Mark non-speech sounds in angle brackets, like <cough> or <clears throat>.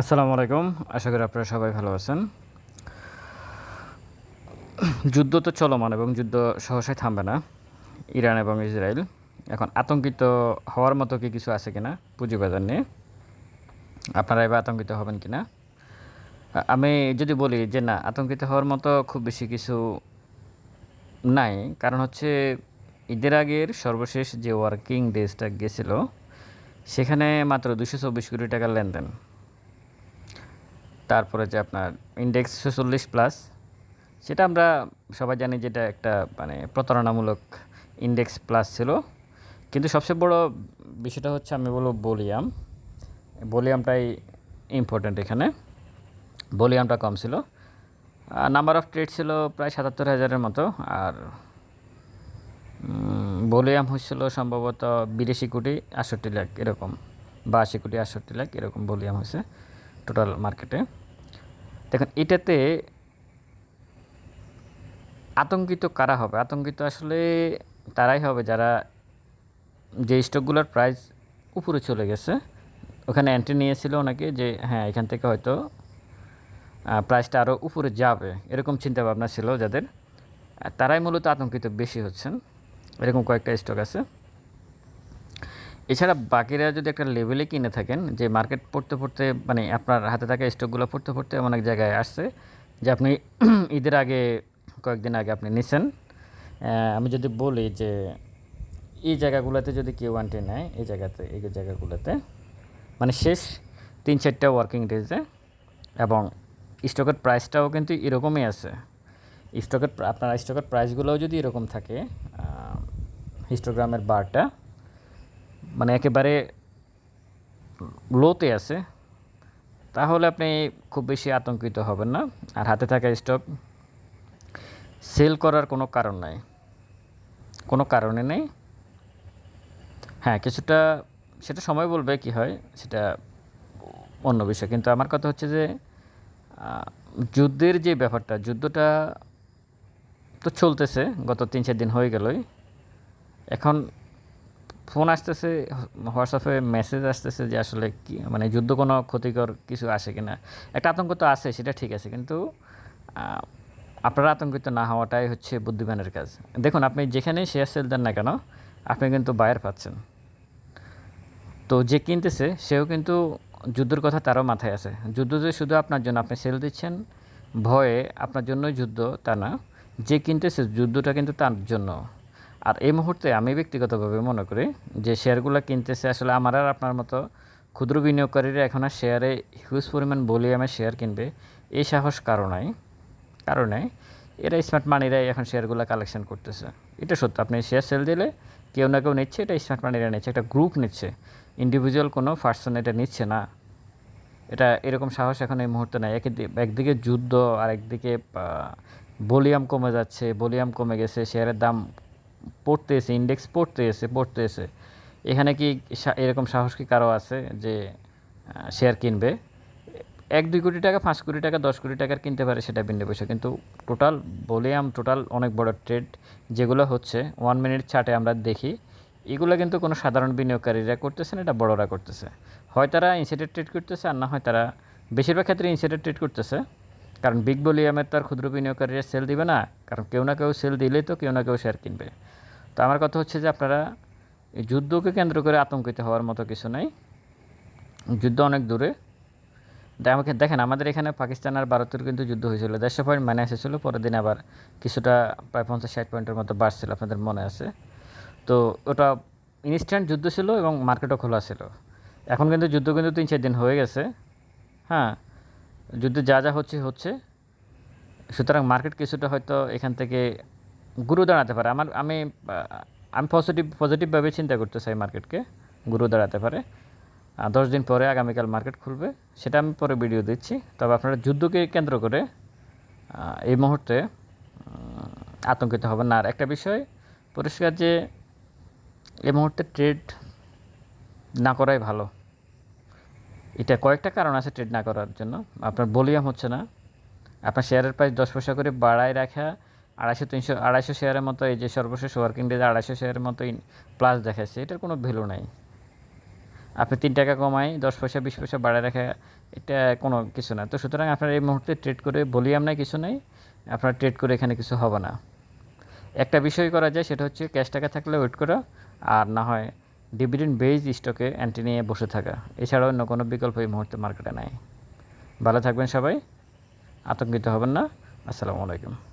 আসসালামু আলাইকুম। আশা করি আপনারা সবাই ভালো আছেন। যুদ্ধ তো চলমান এবং যুদ্ধ সহসায় থামবে না, ইরান এবং ইসরায়েল। এখন আতঙ্কিত হওয়ার মতো কি কিছু আছে কিনা, পুঁজিবাজার নিয়ে। আপনারা এবার আতঙ্কিত হবেন কি না আমি যদি বলি যে না, আতঙ্কিত হওয়ার মতো খুব বেশি কিছু নাই। কারণ হচ্ছে ঈদের আগের সর্বশেষ যে ওয়ার্কিং ডেজটা গেছিল, সেখানে মাত্র দুশো চব্বিশ কোটি টাকার লেনদেন। তারপরে যে আপনার ইন্ডেক্স ছেচল্লিশ প্লাস সেটা আমরা সবাই জানি যেটা একটা মানে প্রতারণামূলক ইন্ডেক্স প্লাস ছিল। কিন্তু সবচেয়ে বড় বিষয়টা হচ্ছে আমি বলব বলিয়াম। বলিয়ামটাই ইম্পর্ট্যান্ট এখানে। ভলিউমটা কম ছিল। নাম্বার অফ ট্রেড ছিল প্রায় সাতাত্তর হাজারের মতো। আর ভলিউম হচ্ছিল সম্ভবত বিরাশি কোটি আটষট্টি লাখ এরকম বা আশি কোটি আটষট্টি লাখ এরকম ভলিউম হয়েছে টোটাল মার্কেটে দেখুন, এটাতে আতঙ্কিত কারা হবে? আতঙ্কিত আসলে তারাই হবে যারা যে স্টকগুলোর প্রাইস উপরে চলে গেছে। ওখানে অ্যান্ট্রি নিয়েছিল ওনাকে যে হ্যাঁ এখান থেকে হয়তো প্রাইসটা আরও উপরে যাবে। এরকম চিন্তা ভাবনা ছিল যাদের। তারাই মূলত আতঙ্কিত বেশি হচ্ছেন। এরকম কয়েকটা স্টক আছে। এছাড়া বাকিরা যদি একটা লেভেলে কিনে থাকেন, যে মার্কেট পড়তে পড়তে মানে আপনার হাতে থাকা স্টকগুলো পড়তে পড়তে এক জায়গায় আসছে যে আপনি <clears throat> ঈদের আগে, কয়েকদিন আগে আপনি নিছেন। আমি যদি বলি যে এই জায়গাগুলোতে যদি কেউ আনটে নেয়, এই জায়গাতে, এই জায়গাগুলোতে মানে শেষ তিন চারটা ওয়ার্কিং ডেজে এবং স্টকের প্রাইসটাও কিন্তু এরকমই আছে। স্টকের আপনার স্টকের প্রাইসগুলোও যদি এরকম থাকে হিস্টোগ্রামের বারটা মানে একেবারে লোতে আছে, তাহলে আপনি খুব বেশি আতঙ্কিত হবেন না। আর হাতে থাকা স্টক সেল করার কোনো কারণ নাই। কোনো কারণে নেই। হ্যাঁ কিছুটা, সেটা সময় বলবে কি হয়, সেটা অন্য বিষয়। কিন্তু আমার কথা হচ্ছে যে যুদ্ধের যে ব্যাপারটা, যুদ্ধটা তো চলতেছে, গত তিন চার দিন হয়ে গেলই। এখন ফোন আসতেছে, হোয়াটসঅ্যাপে মেসেজ আসতেছে যে আসলে কি মানে যুদ্ধ কোনো ক্ষতিকর কিছু আসে কি না একটা আতঙ্ক তো আছে, সেটা ঠিক আছে, কিন্তু আপনারা আতঙ্কিত না হওয়াটাই হচ্ছে বুদ্ধিমানের কাজ। দেখুন, আপনি যেখানেই শেয়ার সেল দেন না কেন, আপনি কিন্তু বায়ার পাচ্ছেন। তো যে কিনতেছে, সেও কিন্তু যুদ্ধের কথা তারও মাথায় আছে। যুদ্ধ যে শুধু আপনার জন্য, আপনি সেল দিচ্ছেন, ভয়ে আপনার জন্যই যুদ্ধ তা না। যে কিনতেছে, যুদ্ধটা কিন্তু তার জন্য। আর এই মুহূর্তে আমি ব্যক্তিগতভাবে মনে করি যে শেয়ারগুলো কিনতেছে, আসলে আমার আর আপনার মতো ক্ষুদ্র বিনিয়োগকারীরা এখন আর শেয়ারে হিউজ পরিমাণ ভলিউমের শেয়ার কিনবে এই সাহস কারও নাই কারণে এরা স্মার্ট মানিরাই এখন শেয়ারগুলো কালেকশন করতেছে। এটা সত্য, আপনি শেয়ার সেল দিলে কেউ না কেউ নিচ্ছে, এটা স্মার্ট মানিরা নিচ্ছে, একটা গ্রুপ নিচ্ছে ইন্ডিভিজুয়াল কোনো পার্সন এটা নিচ্ছে না। এটা এরকম সাহস এখন এই মুহূর্তে নাই একদি- একদিকে যুদ্ধ আর একদিকে ভলিউম কমে যাচ্ছে ভলিউম কমে গেছে, শেয়ারের দাম পড়তে এসে ইন্ডেক্স পড়তে এসে পড়তে এসে এখানে কি এরকম সাহস কি কারও আছে যে শেয়ার কিনবে? এক, দুই কোটি টাকা, পাঁচ কোটি টাকা, দশ কোটি টাকার কিনতে পারে সেটা ভিন্ন বিষয়। কিন্তু টোটাল ভলিউম টোটাল অনেক বড় ট্রেড যেগুলো হচ্ছে ওয়ান মিনিট চার্টে আমরা দেখি, এগুলো কিন্তু কোনো সাধারণ বিনিয়োগকারীরা করতেছে না, এটা বড়রা করতেছে। হয় তারা ইনসাইডেড ট্রেড করতেছে, আর না হয় তারা বেশিরভাগ ক্ষেত্রে ইনসাইডেড ট্রেড করতেছে। কারণ বিগ ভলিউমের তো আর ক্ষুদ্র বিনিয়োগকারীরা সেল দিবে না, কারণ কেউ না কেউ সেল দিলেই তো কেউ না কেউ শেয়ার কিনবে। তো আমার কথা হচ্ছে যে আপনারা এই যুদ্ধকে কেন্দ্র করে আতঙ্কিত হওয়ার মতো কিছু নাই। যুদ্ধ অনেক দূরে। আমাকে দেখেন, আমাদের এখানে পাকিস্তান আর ভারতের কিন্তু যুদ্ধ হয়েছিল। দেড়শো পয়েন্ট মানে এসেছিল পরের দিন আবার কিছুটা প্রায় পঞ্চাশ ষাট পয়েন্টের মতো বাড়ছিল আপনাদের মনে আছে। তো ওটা ইনস্ট্যান্ট যুদ্ধ ছিল এবং মার্কেটও খোলা ছিল। এখন কিন্তু যুদ্ধ কিন্তু তিন চার দিন হয়ে গেছে। হ্যাঁ যুদ্ধে যা যা হচ্ছে হচ্ছে। সুতরাং মার্কেট কিছুটা হয়তো এখান থেকে গুরু দাঁড়াতে পারে। আমার আমি আমি পজিটিভ পজিটিভভাবে চিন্তা করতে চাই মার্কেটকে গুরু দাঁড়াতে পারে। দশ দিন পরে আগামীকাল মার্কেট খুলবে। সেটা আমি পরে ভিডিও দিচ্ছি। তবে আপনারা যুদ্ধকে কেন্দ্র করে এই মুহূর্তে আতঙ্কিত হবেন না। আর একটা বিষয়, পরিষ্কার যে এই মুহূর্তে ট্রেড না করাই ভালো। এটা কয়েকটা কারণ আছে ট্রেড না করার জন্য। আপনার ভলিউম হচ্ছে না। আপনার শেয়ারের প্রাইস দশ পয়সা করে বাড়ায় রাখা আড়াইশো, তিনশো, আড়াইশো শেয়ারের মতো এই যে সর্বশেষ ওয়ার্কিং ডেজ আড়াইশো শেয়ারের মতো প্লাস দেখাচ্ছে এটার কোনো ভ্যালু নাই। আপনি তিন টাকা কমাই, দশ পয়সা, বিশ পয়সা বাড়ায় রাখা, এটা কোনো কিছু না। তো সুতরাং আপনার এই মুহূর্তে ট্রেড করে বলিয়াম নাই, কিছু নেই, আপনার ট্রেড করে এখানে কিছু হবে না। একটা বিষয় করা যায়, সেটা হচ্ছে ক্যাশ টাকা থাকলে ওয়েট করা, আর না হয় ডিভিডেন্ড বেজ স্টকে অ্যান্টি নিয়ে বসে থাকা। এছাড়াও অন্য কোনো বিকল্প এই মুহূর্তে মার্কেটে নাই। ভালো থাকবেন সবাই। আতঙ্কিত হবেন না। আসসালামু আলাইকুম।